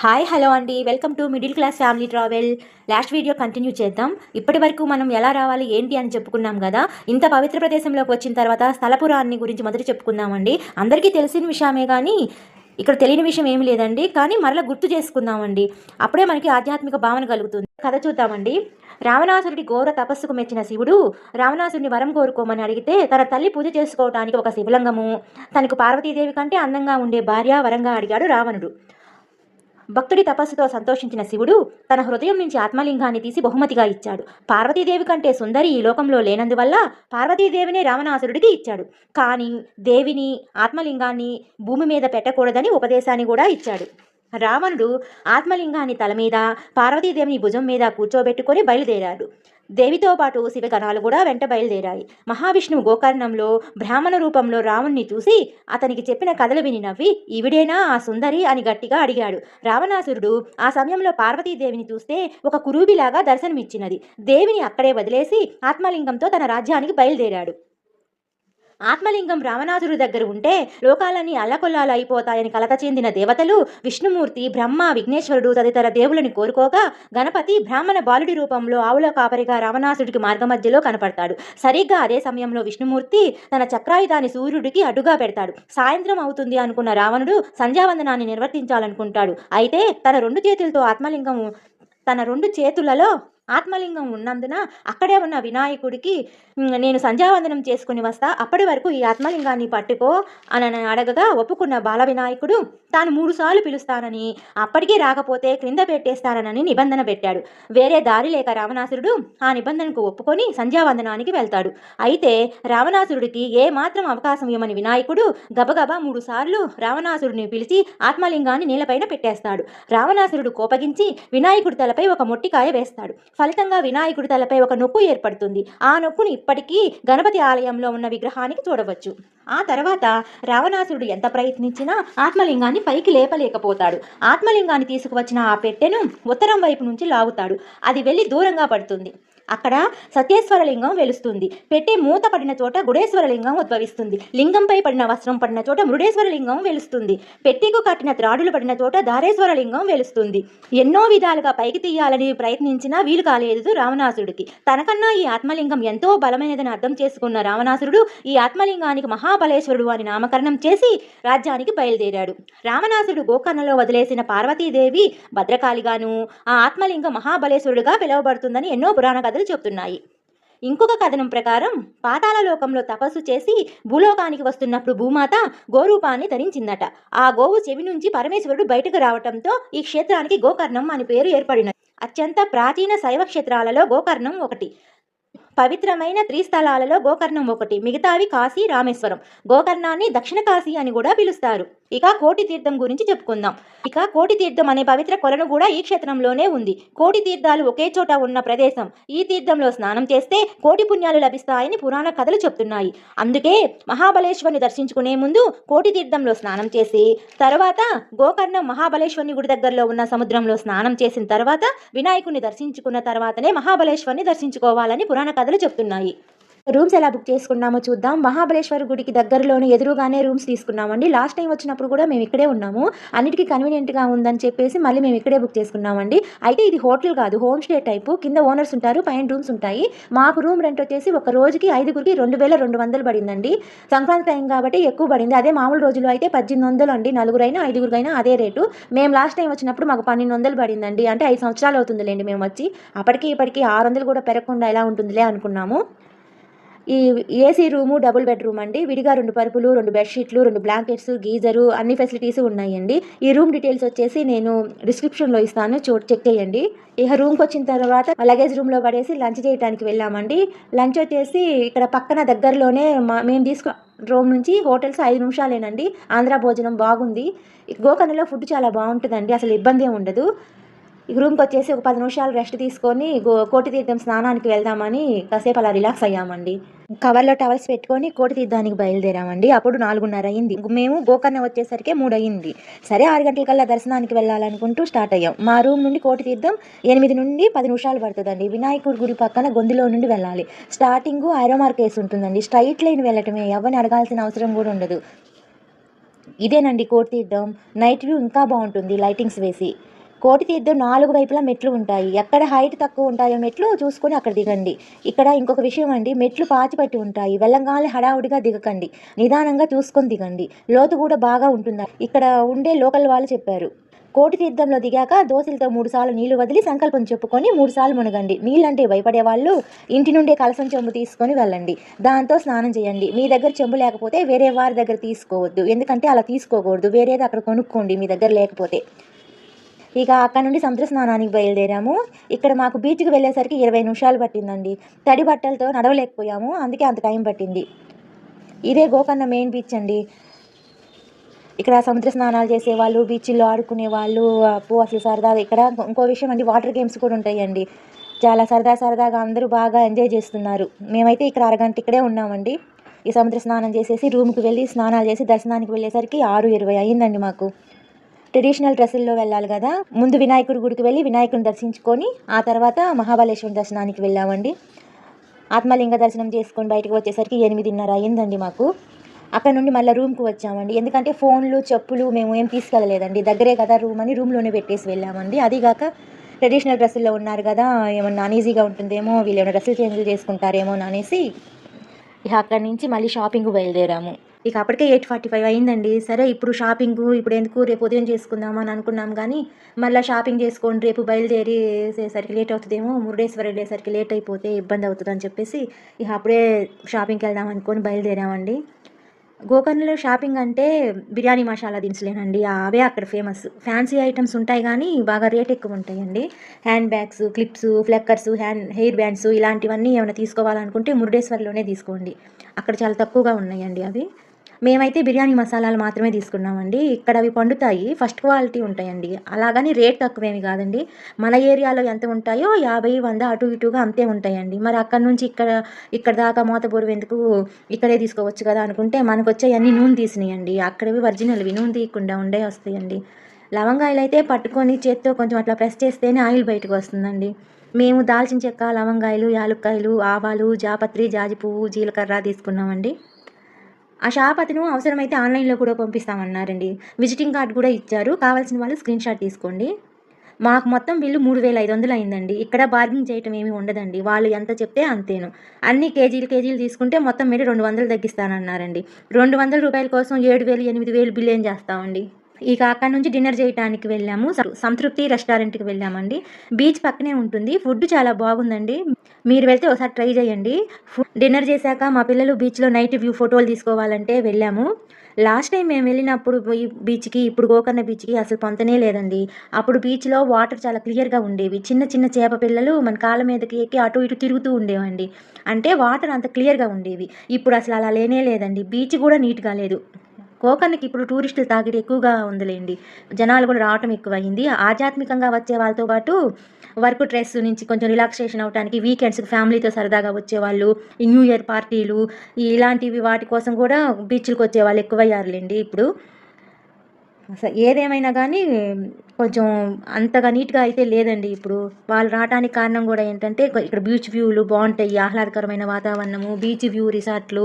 Hi hello అండి. Welcome to middle class family travel. Last video continue చేద్దాం. ఇప్పటి వరకు మనం ఎలా రావాలి ఏంటి అని చెప్పుకున్నాం కదా. ఇంత పవిత్ర ప్రదేశంలోకి వచ్చిన తర్వాత స్థలపురాన్ని గురించి మొదట చెప్పుకుందామండి. అందరికీ తెలిసిన విషయమే కానీ ఇక్కడ తెలియని విషయం ఏమి లేదండి. కానీ మరలా గుర్తు చేసుకుందామండి. అప్పుడే మనకి ఆధ్యాత్మిక భావన కలుగుతుంది. కథ చూద్దామండి. రావణాసురుడి ఘోర తపస్సుకు మెచ్చిన శివుడు రావణాసురుని వరం కోరుకోమని అడిగితే తన తల్లి పూజ చేసుకోవడానికి ఒక శివలింగము తనకు పార్వతీదేవి కంటే అందంగా ఉండే భార్య వరంగా అడిగాడు రావణుడు. భక్తుడి తపస్సుతో సంతోషించిన శివుడు తన హృదయం నుంచి ఆత్మలింగాన్ని తీసి బహుమతిగా ఇచ్చాడు. పార్వతీదేవి కంటే సుందరి ఈ లోకంలో లేనందువల్ల పార్వతీదేవినే రావణాసురుడికి ఇచ్చాడు. కానీ దేవిని ఆత్మలింగాన్ని భూమి మీద పెట్టకూడదని ఉపదేశాన్ని కూడా ఇచ్చాడు. రావణుడు ఆత్మలింగాన్ని తల మీద పార్వతీదేవిని భుజం మీద కూర్చోబెట్టుకొని బయలుదేరాడు. దేవితో పాటు శివగణాలు కూడా వెంట బయలుదేరాయి. మహావిష్ణువు గోకర్ణంలో బ్రాహ్మణ రూపంలో రావణ్ణి చూసి అతనికి చెప్పిన కథలు విని నవ్వి ఈవిడేనా ఆ సుందరి? అని గట్టిగా అడిగాడు. రావణాసురుడు ఆ సమయంలో పార్వతీదేవిని చూస్తే ఒక కురూబిలాగా దర్శనమిచ్చినది. దేవిని అక్కడే వదిలేసి ఆత్మలింగంతో తన రాజ్యానికి బయలుదేరాడు. ఆత్మలింగం రామనాథుడి దగ్గర ఉంటే లోకాలన్నీ అల్లకొల్లాలు అయిపోతాయని కలత చెందిన దేవతలు విష్ణుమూర్తి బ్రహ్మ విఘ్నేశ్వరుడు తదితర దేవులని కోరుకోగా గణపతి బ్రాహ్మణ బాలుడి రూపంలో ఆవుల కాపరిగా రావణాసుడికి మార్గమధ్యలో కనపడతాడు. సరిగ్గా అదే సమయంలో విష్ణుమూర్తి తన చక్రాయుధాన్ని సూర్యుడికి అడ్డుగా పెడతాడు. సాయంత్రం అవుతుంది అనుకున్న రావణుడు సంధ్యావందనాన్ని నిర్వర్తించాలనుకుంటాడు. అయితే తన రెండు చేతులతో ఆత్మలింగం తన రెండు చేతులలో ఆత్మలింగం ఉన్నందున అక్కడే ఉన్న వినాయకుడికి నేను సంధ్యావందనం చేసుకుని వస్తా అప్పటి వరకు ఈ ఆత్మలింగాన్ని పట్టుకో అని అడగగా ఒప్పుకున్న బాల వినాయకుడు తాను మూడు సార్లు పిలుస్తానని అప్పటికీ రాకపోతే క్రింద పెట్టేస్తానని నిబంధన పెట్టాడు. వేరే దారి లేక రావణాసురుడు ఆ నిబంధనకు ఒప్పుకొని సంధ్యావందనానికి వెళ్తాడు. అయితే రావణాసురుడికి ఏ మాత్రం అవకాశం ఇవ్వమని వినాయకుడు గబగబా మూడు సార్లు రావణాసురుడిని పిలిచి ఆత్మలింగాన్ని నేలపైన పెట్టేస్తాడు. రావణాసురుడు కోపగించి వినాయకుడి తలపై ఒక మొట్టికాయ వేస్తాడు. ఫలితంగా వినాయకుడి తలపై ఒక నొప్పు ఏర్పడుతుంది. ఆ నొప్పును ఇప్పటికీ గణపతి ఆలయంలో ఉన్న విగ్రహానికి చూడవచ్చు. ఆ తర్వాత రావణాసురుడు ఎంత ప్రయత్నించినా ఆత్మలింగాన్ని పైకి లేపలేకపోతాడు. ఆత్మలింగాన్ని తీసుకువచ్చిన ఆ పెట్టెను ఉత్తరం వైపు నుంచి లాగుతాడు. అది వెళ్ళి దూరంగా పడుతుంది. అక్కడ సత్యేశ్వరలింగం వెలుస్తుంది. పెట్టే మూత పడిన చోట గుడేశ్వరలింగం ఉద్భవిస్తుంది. లింగంపై పడిన వస్త్రం పడిన చోట మృడేశ్వరలింగం వెలుస్తుంది. పెట్టెకు కట్టిన త్రాడులు పడిన చోట దారేశ్వరలింగం వెలుస్తుంది. ఎన్నో విధాలుగా పైకి తీయాలని ప్రయత్నించినా వీలు కాలేదు రావణాసురుడికి. తనకన్నా ఈ ఆత్మలింగం ఎంతో బలమైనదని అర్థం చేసుకున్న రావణాసురుడు ఈ ఆత్మలింగానికి మహా మహాబలేశ్వరుడు అని నామకరణం చేసి రాజ్యానికి బయలుదేరాడు. రావణాసుడు గోకర్ణలో వదిలేసిన పార్వతీదేవి భద్రకాళిగాను ఆ ఆత్మలింగ మహాబలేశ్వరుడుగా పిలువబడుతుందని ఎన్నో పురాణ కథలు చెబుతున్నాయి. ఇంకొక కథనం ప్రకారం పాతాల లోకంలో తపస్సు చేసి భూలోకానికి వస్తున్నప్పుడు భూమాత గోరూపాన్ని ధరించిందట. ఆ గోవు చెవి నుంచి పరమేశ్వరుడు బయటకు రావటంతో ఈ క్షేత్రానికి గోకర్ణం అని పేరు ఏర్పడినది. అత్యంత ప్రాచీన శైవ క్షేత్రాలలో గోకర్ణం ఒకటి. పవిత్రమైన త్రిస్థలాలలో గోకర్ణం ఒకటి మిగతావి కాశీ రామేశ్వరం. గోకర్ణాన్ని దక్షిణ కాశీ అని కూడా పిలుస్తారు. ఇక కోటి తీర్థం గురించి చెప్పుకుందాం. ఇక కోటి తీర్థం అనే పవిత్ర కొలను కూడా ఈ క్షేత్రంలోనే ఉంది. కోటి తీర్థాలు ఒకే చోట ఉన్న ప్రదేశం. ఈ తీర్థంలో స్నానం చేస్తే కోటి పుణ్యాలు లభిస్తాయని పురాణ కథలు చెప్తున్నాయి. అందుకే మహాబలేశ్వరుని దర్శించుకునే ముందు కోటి తీర్థంలో స్నానం చేసి తర్వాత గోకర్ణం మహాబలేశ్వరుని గుడి దగ్గరలో ఉన్న సముద్రంలో స్నానం చేసిన తర్వాత వినాయకుని దర్శించుకున్న తర్వాతనే మహాబలేశ్వరుని దర్శించుకోవాలని పురాణ కథలు చెప్తున్నాయి. రూమ్స్ ఎలా బుక్ చేసుకున్నామో చూద్దాం. మహాబలేశ్వర గుడికి దగ్గరలోనే ఎదురుగానే రూమ్స్ తీసుకున్నామండి. లాస్ట్ టైం వచ్చినప్పుడు కూడా మేము ఇక్కడే ఉన్నాము. అన్నిటికీ కన్వీనియంట్గా ఉందని చెప్పేసి మళ్ళీ మేము ఇక్కడే బుక్ చేసుకున్నామండి. అయితే ఇది హోటల్ కాదు హోమ్ స్టే టైపు. కింద ఓనర్స్ ఉంటారు పైన రూమ్స్ ఉంటాయి. మాకు రూమ్ రెంట్ వచ్చేసి ఒక రోజుకి ఐదుగురికి రెండు వేల రెండు వందలు పడిందండి. సంక్రాంతి టైం కాబట్టి ఎక్కువ పడింది. అదే మామూలు రోజులు అయితే పద్దెనిమిది వందలు అండి. నలుగురైనా ఐదుగురికైనా అదే రేటు. మేము లాస్ట్ టైం వచ్చినప్పుడు మాకు పన్నెండు వందలు పడిందండి. అంటే ఐదు సంవత్సరాలు అవుతుందిలేండి మేము వచ్చి. అప్పటికి ఇప్పటికి ఆరు వందలు కూడా పెరగకుండా ఎలా ఉంటుందిలే అనుకున్నాము. ఈ ఏసీ రూము డబుల్ బెడ్రూమ్ అండి. విడిగా రెండు పరుపులు రెండు బెడ్షీట్లు రెండు బ్లాంకెట్స్ గీజరు అన్ని ఫెసిలిటీస్ ఉన్నాయండి. ఈ రూమ్ డీటెయిల్స్ వచ్చేసి నేను డిస్క్రిప్షన్లో ఇస్తాను. చూ చెక్ చేయండి. ఇక రూమ్కి వచ్చిన తర్వాత లగేజ్ రూమ్లో పడేసి లంచ్ చేయడానికి వెళ్ళామండి. లంచ్ వచ్చేసి ఇక్కడ పక్కన దగ్గరలోనే మేము తీసుకు రూమ్ నుంచి హోటల్స్ ఐదు నిమిషాలేనండి. ఆంధ్ర భోజనం బాగుంది. గోకర్ణలో ఫుడ్ చాలా బాగుంటుందండి. అసలు ఇబ్బంది ఉండదు. రూమ్కి వచ్చేసి ఒక పది నిమిషాలు రెస్ట్ తీసుకొని గో కోటి తీర్థం స్నానానికి వెళ్దామని కాసేపు అలా రిలాక్స్ అయ్యామండి. కవర్లో టవల్స్ పెట్టుకొని కోటి తీర్థానికి బయలుదేరామండి. అప్పుడు నాలుగున్నర అయింది. మేము గోకర్ణ వచ్చేసరికి మూడు అయింది. సరే ఆరు గంటలకల్లా దర్శనానికి వెళ్ళాలనుకుంటూ స్టార్ట్ అయ్యాం. మా రూమ్ నుండి కోటి తీర్థం ఎనిమిది నుండి పది నిమిషాలు పడుతుందండి. వినాయకుడి గుడి పక్కన గొంతులో నుండి వెళ్ళాలి. స్టార్టింగ్ ఐరో వేసి ఉంటుందండి. స్ట్రైట్ లైన్ వెళ్ళటమే. ఎవరిని అడగాల్సిన అవసరం కూడా ఉండదు. ఇదేనండి కోటి తీర్థం. నైట్ వ్యూ ఇంకా బాగుంటుంది. లైటింగ్స్ వేసి. కోటి తీర్థం నాలుగు వైపులా మెట్లు ఉంటాయి. ఎక్కడ హైట్ తక్కువ ఉంటాయో మెట్లు చూసుకొని అక్కడ దిగండి. ఇక్కడ ఇంకొక విషయం అండి మెట్లు పాచిపట్టి ఉంటాయి. వెళ్ళంగానే హడావుడిగా దిగకండి. నిదానంగా చూసుకొని దిగండి. లోతు కూడా బాగా ఉంటుంది. ఇక్కడ ఉండే లోకల్ వాళ్ళు చెప్పారు. కోటి తీర్థంలో దిగాక దోశలతో మూడుసార్లు నీళ్ళు వదిలి సంకల్పం చెప్పుకొని మూడుసార్లు మునగండి. నీళ్ళంటే భయపడే వాళ్ళు ఇంటి నుండే కలసం చెంబు తీసుకొని వెళ్ళండి. దాంతో స్నానం చేయండి. మీ దగ్గర చెంబు లేకపోతే వేరే వారి దగ్గర తీసుకోవద్దు. ఎందుకంటే అలా తీసుకోకూడదు. వేరేది అక్కడ కొనుక్కోండి మీ దగ్గర లేకపోతే. ఇక అక్కడ నుండి సముద్ర స్నానానికి బయలుదేరాము. ఇక్కడ మాకు బీచ్కి వెళ్ళేసరికి ఇరవై నిమిషాలు పట్టిందండి. తడి బట్టలతో నడవలేకపోయాము. అందుకే అంత టైం పట్టింది. ఇదే గోకర్ణ మెయిన్ బీచ్ అండి. ఇక్కడ సముద్ర స్నానాలు చేసేవాళ్ళు బీచ్లో ఆడుకునే వాళ్ళు అప్పు అసలు సరదా. ఇక్కడ ఇంకో విషయం అండి వాటర్ గేమ్స్ కూడా ఉంటాయండి. చాలా సరదా సరదాగా అందరూ బాగా ఎంజాయ్ చేస్తున్నారు. మేమైతే ఇక్కడ అరగంట ఇక్కడే ఉన్నామండి. ఈ సముద్ర స్నానం చేసేసి రూమ్కి వెళ్ళి స్నానాలు చేసి దర్శనానికి వెళ్ళేసరికి ఆరు ఇరవై అయ్యిందండి మాకు. ట్రెడిషనల్ డ్రెస్సుల్లో వెళ్ళాలి కదా. ముందు వినాయకుడి గుడికి వెళ్ళి వినాయకుడిని దర్శించుకొని ఆ తర్వాత మహాబలేశ్వరం దర్శనానికి వెళ్ళామండి. ఆత్మలింగ దర్శనం చేసుకొని బయటకు వచ్చేసరికి ఎనిమిదిన్నర అయ్యిందండి మాకు. అక్కడ నుండి మళ్ళీ రూమ్కి వచ్చామండి. ఎందుకంటే ఫోన్లు చెప్పులు మేము ఏం తీసుకెళ్ళలేదండి. దగ్గరే కదా రూమ్ అని రూమ్లోనే పెట్టేసి వెళ్ళామండి. అదిగాక ట్రెడిషనల్ డ్రెస్సుల్లో ఉన్నారు కదా ఏమన్నా అన్ఈజీగా ఉంటుందేమో వీళ్ళు ఏమైనా డ్రెస్సులు చేంజ్ చేసుకుంటారేమో అని అనేసి ఇక అక్కడి నుంచి మళ్ళీ షాపింగ్ బయలుదేరాము. ఇక అప్పటికే ఎయిట్ ఫార్టీ ఫైవ్ అయిందండి. సరే ఇప్పుడు షాపింగ్ ఇప్పుడు ఎందుకు రేపు ఉదయం చేసుకుందాం అని అనుకున్నాం కానీ మళ్ళీ షాపింగ్ చేసుకోండి రేపు బయలుదేరి సరికి లేట్ అవుతుందేమో మురుడేశ్వర వెళ్ళేసరికి లేట్ అయిపోతే ఇబ్బంది అవుతుందని చెప్పేసి ఇక అప్పుడే షాపింగ్కి వెళ్దాం అనుకొని బయలుదేరామండి. గోకర్ణలో షాపింగ్ అంటే బిర్యానీ మసాలా దినుసులేనండి. అవే అక్కడ ఫేమస్ ఫ్యాన్సీ ఐటమ్స్ ఉంటాయి కానీ బాగా రేట్ ఎక్కువ ఉంటాయండి. హ్యాండ్ బ్యాగ్స్ క్లిప్స్ ఫ్లెక్కర్స్ హ్యాండ్ హెయిర్ బ్యాండ్స్ ఇలాంటివన్నీ ఏమైనా తీసుకోవాలనుకుంటే మురుడేశ్వర్లోనే తీసుకోండి. అక్కడ చాలా తక్కువగా ఉన్నాయండి అవి. మేమైతే బిర్యానీ మసాలాలు మాత్రమే తీసుకున్నామండి. ఇక్కడ అవి పండుతాయి. ఫస్ట్ క్వాలిటీ ఉంటాయండి. అలాగని రేట్ తక్కువేమి కాదండి. మన ఏరియాలో ఎంత ఉంటాయో యాభై వంద అటు ఇటుగా అంతే ఉంటాయండి. మరి అక్కడ నుంచి ఇక్కడ ఇక్కడ దాకా మూతబూరు ఎందుకు ఇక్కడే తీసుకోవచ్చు కదా అనుకుంటే మనకు వచ్చేవన్నీ నూనె తీసినాయండి. అక్కడవి ఒరిజినల్వి. నూనె తీయకుండా ఉండే వస్తాయండి. లవంగాయలు అయితే పట్టుకొని చేత్తో కొంచెం అట్లా ప్రెస్ చేస్తేనే ఆయిల్ బయటకు వస్తుందండి. మేము దాల్చిన చెక్క లవంగాయలు యాలుక్కాయలు ఆవాలు జాపత్రి జాజి పువ్వు జీలకర్ర తీసుకున్నామండి. ఆ షాప్ అతను అవసరమైతే ఆన్లైన్లో కూడా పంపిస్తామన్నారండి. విజిటింగ్ కార్డ్ కూడా ఇచ్చారు. కావాల్సిన వాళ్ళు స్క్రీన్ షాట్ తీసుకోండి. మాకు మొత్తం బిల్లు మూడు వేల ఐదు వందలు అయిందండి. ఇక్కడ బార్గింగ్ చేయటం ఏమీ ఉండదండి. వాళ్ళు ఎంత చెప్తే అంతేను. అన్ని కేజీలు కేజీలు తీసుకుంటే మొత్తం మీరు రెండు వందలు తగ్గిస్తానన్నారండి. రెండు వందల రూపాయల కోసం ఏడు వేలు ఎనిమిది వేలు బిల్ ఏం చేస్తామండి? ఇక అక్కడ నుంచి డిన్నర్ చేయడానికి వెళ్ళాము. సంతృప్తి రెస్టారెంట్కి వెళ్ళామండి. బీచ్ పక్కనే ఉంటుంది. ఫుడ్ చాలా బాగుందండి. మీరు వెళ్తే ఒకసారి ట్రై చేయండి. డిన్నర్ చేశాక మా పిల్లలు బీచ్లో నైట్ వ్యూ ఫోటోలు తీసుకోవాలంటే వెళ్ళాము. లాస్ట్ టైం మేము వెళ్ళినప్పుడు ఈ బీచ్కి ఇప్పుడు గోకర్ణ బీచ్కి అసలు పొంతనే లేదండి. అప్పుడు బీచ్లో వాటర్ చాలా క్లియర్గా ఉండేవి. చిన్న చిన్న చేప పిల్లలు మన కాళ్ళ మీదకి ఎక్కి అటు ఇటు తిరుగుతూ ఉండేవండి. అంటే వాటర్ అంత క్లియర్గా ఉండేవి. ఇప్పుడు అసలు అలా లేనే లేదండి. బీచ్ కూడా నీట్గా లేదు. గోకర్ణకి ఇప్పుడు టూరిస్టులు తాగిడి ఎక్కువగా ఉందిలేండి. జనాలు కూడా రావటం ఎక్కువైంది ఆధ్యాత్మికంగా వచ్చే వాళ్ళతో పాటు వర్క్ స్ట్రెస్ నుంచి కొంచెం రిలాక్సేషన్ అవడానికి వీకెండ్స్ ఫ్యామిలీతో సరదాగా వచ్చేవాళ్ళు ఈ న్యూ ఇయర్ పార్టీలు ఇలాంటివి వాటి కోసం కూడా బీచ్లకు వచ్చే వాళ్ళు ఎక్కువయ్యారులేండి ఇప్పుడు. అసలు ఏదేమైనా కానీ కొంచెం అంతగా నీట్గా అయితే లేదండి ఇప్పుడు. వాళ్ళు రావడానికి కారణం కూడా ఏంటంటే ఇక్కడ బీచ్ వ్యూలు బాగుంటాయి ఆహ్లాదకరమైన వాతావరణము బీచ్ వ్యూ రిసార్ట్లు